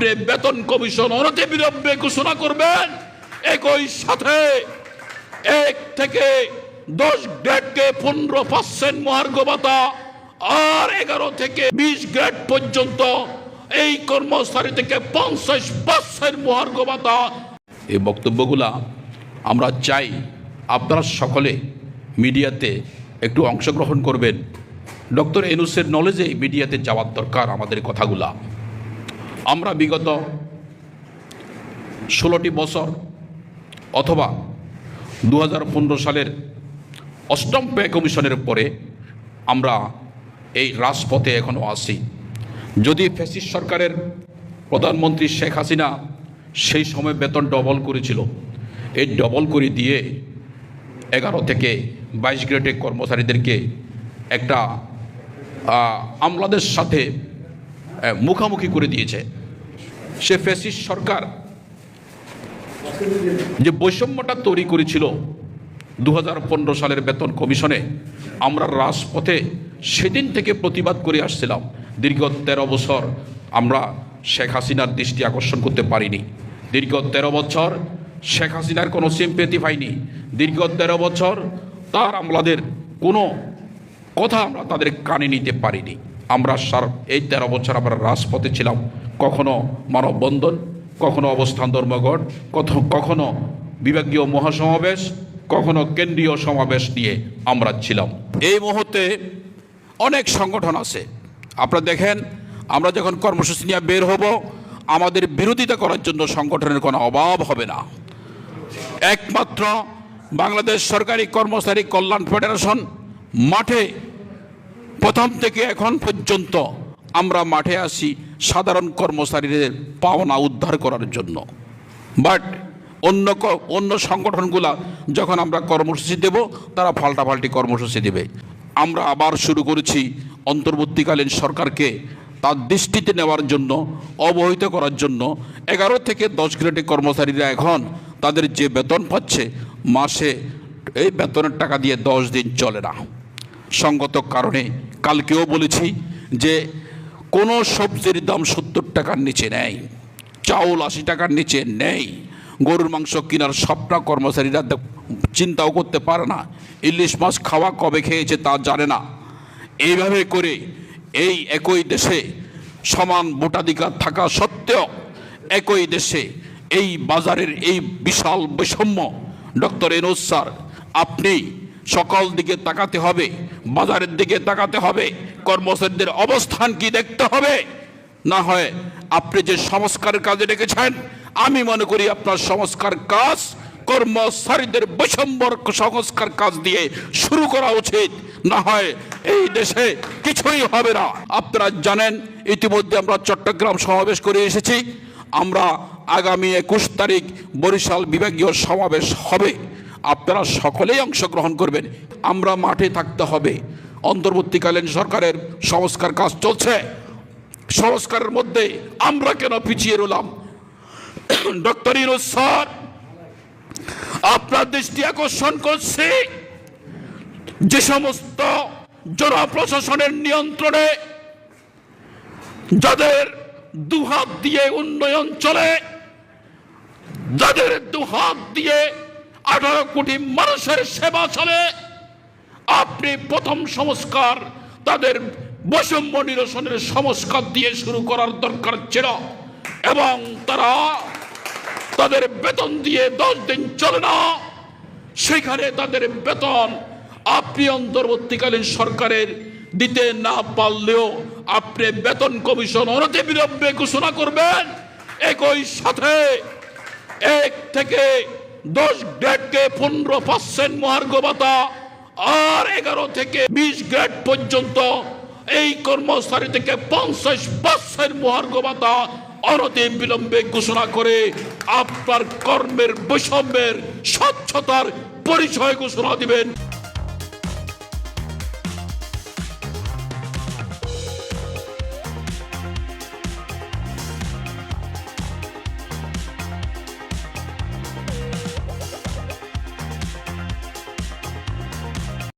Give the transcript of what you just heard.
আপনি বেতন কমিশন অনতি বিলম্বে ঘোষণা করবেন। একই সাথে এক থেকে দশ গ্রেডকে পনেরো পার্সেন্ট মহার্ঘ ভাতা আর এগারো থেকে বিশ গ্রেড পর্যন্ত এই কর্মচারী থেকে পঞ্চাশ পার্সেন্ট মহার্ঘ ভাতা। এই বক্তব্যগুলা আমরা চাই আপনারা সকলে মিডিয়াতে একটু অংশগ্রহণ করবেন। ডক্টর এনুসের নলেজে মিডিয়াতে যাওয়ার দরকার আমাদের কথাগুলা। আমরা বিগত ষোলোটি বছর অথবা দু হাজার পনেরো সালের অষ্টম পে কমিশনের পরে আমরা এই রাজপথে এখনও আসি যদি ফ্যাসিস্ট সরকারের প্রধানমন্ত্রী শেখ হাসিনা সেই সময় বেতন ডবল করেছিল, এই ডবল করে দিয়ে এগারো থেকে বাইশ গ্রেডের কর্মচারীদেরকে একটা আমলাদের সাথে মুখামুখি করে দিয়েছে। সে ফ্যাসিস্ট সরকার যে বৈষম্যটা তৈরি করেছিল দু হাজার পনেরো সালের বেতন কমিশনে, আমরা রাজপথে সেদিন থেকে প্রতিবাদ করে আসছিলাম। দীর্ঘ তেরো বছর আমরা শেখ হাসিনার দৃষ্টি আকর্ষণ করতে পারিনি। দীর্ঘ তেরো বছর শেখ হাসিনার কোনো সিম্পেতি পাইনি। দীর্ঘ তেরো বছর তার আমলাদের কোনো কথা আমরা তাদের কানে নিতে পারিনি। আমরা সার এই তেরো বছর আমরা রাজপথে ছিলাম। কখনো মানববন্ধন, কখনো অবস্থান ধর্মঘট কখনো বিভাগীয় মহাসমাবেশ, কখনো কেন্দ্রীয় সমাবেশ নিয়ে আমরা ছিলাম। এই মুহূর্তে অনেক সংগঠন আছে। আপনারা দেখেন, আমরা যখন কর্মসূচি নিয়ে বের হব, আমাদের বিরোধিতা করার জন্য সংগঠনের কোনো অভাব হবে না। একমাত্র বাংলাদেশ সরকারি কর্মচারী কল্যাণ ফেডারেশন মাঠে প্রথম থেকে এখন পর্যন্ত আমরা মাঠে আসি সাধারণ কর্মচারীদের পাওনা উদ্ধার করার জন্য। বাট অন্য অন্য সংগঠনগুলা যখন আমরা কর্মসূচি দেব, তারা পাল্টাপাল্টি কর্মসূচি দেবে। আমরা আবার শুরু করেছি অন্তর্বর্তীকালীন সরকারকে তার দৃষ্টিতে নেওয়ার জন্য, অবহিত করার জন্য। এগারো থেকে দশ গ্রেডের কর্মচারীরা এখন তাদের যে বেতন পাচ্ছে, মাসে এই বেতনের টাকা দিয়ে দশ দিন চলে না। সঙ্গত কারণে কালকেও বলেছি যে কোনো সবজির দাম সত্তর টাকার নিচে নেই, চাউল আশি টাকার নিচে নেই, গরুর মাংস কেনার স্বপ্ন কর্মচারীরা চিন্তাও করতে পারে না, ইলিশ মাছ খাওয়া কবে খেয়েছে তা জানে না। এইভাবে করে এই একই দেশে সমান ভোটাধিকার থাকা সত্ত্বেও একই দেশে এই বাজারের এই বিশাল বৈষম্য, ডক্টর এনোজ স্যার, আপনি সকল দিকে তাকাতে হবে, বাজারের দিকে তাকাতে হবে, কর্মচারীদের অবস্থান কি দেখতে হবে? না হয় আপনি যে সংস্কারের কাজে রেখেছেন আমি মনে করি আপনার সংস্কার কাজ কর্মচারীদের বৈষম্যর সংস্কার কাজ দিয়ে শুরু করা উচিত। না হয় এই দেশে কিছুই হবে না। আপনারা জানেন, ইতিমধ্যে আমরা চট্টগ্রাম সমাবেশ করে এসেছি। আমরা আগামী একুশ তারিখ বরিশাল বিভাগীয় সমাবেশ হবে। আপনারা সকলেই অংশগ্রহণ করবেন। আমরা মাঠে থাকতে হবে। অন্তর্বর্তীকালীন সরকারের সংস্কার কাজ চলছে। সংস্কারের মধ্যে আমরা কেন পিছিয়ে রইলাম? ডক্টর ইরোজ স্যার, আপনার দৃষ্টি আকর্ষণ করছি। যে সমস্ত জনপ্রশাসনের নিয়ন্ত্রণে যাদের দুহাত দিয়ে উন্নয়ন চলে, যাদের দুহাত দিয়ে আঠারো কোটি মানুষের সেবা চলে। আপনি প্রথম সংস্কার তাদের বৈষম্য নিরসনের সংস্কার দিয়ে শুরু করার দরকার ছিল এবং তারা তাদের বেতন দিয়ে দশ দিন চলে না। সেখানে তাদের বেতন আপনি অন্তর্বর্তীকালীন সরকারের দিতে না পারলেও আপনি বেতন কমিশন অনতি বিলম্বে ঘোষণা করবেন। একই সাথে এক থেকে দশ গ্রেডকে পনেরো পার্সেন্ট মহার্ঘ ভাতা আর এগারো থেকে বিশ গ্রেড পর্যন্ত এই কর্মচারী থেকে পঞ্চাশ পার্সেন্ট মহার্ঘ ভাতা বিলম্বে ঘোষণা করে আপনার কর্মের বৈষম্যের স্বচ্ছতার পরিচয় ঘোষণা দিবেন।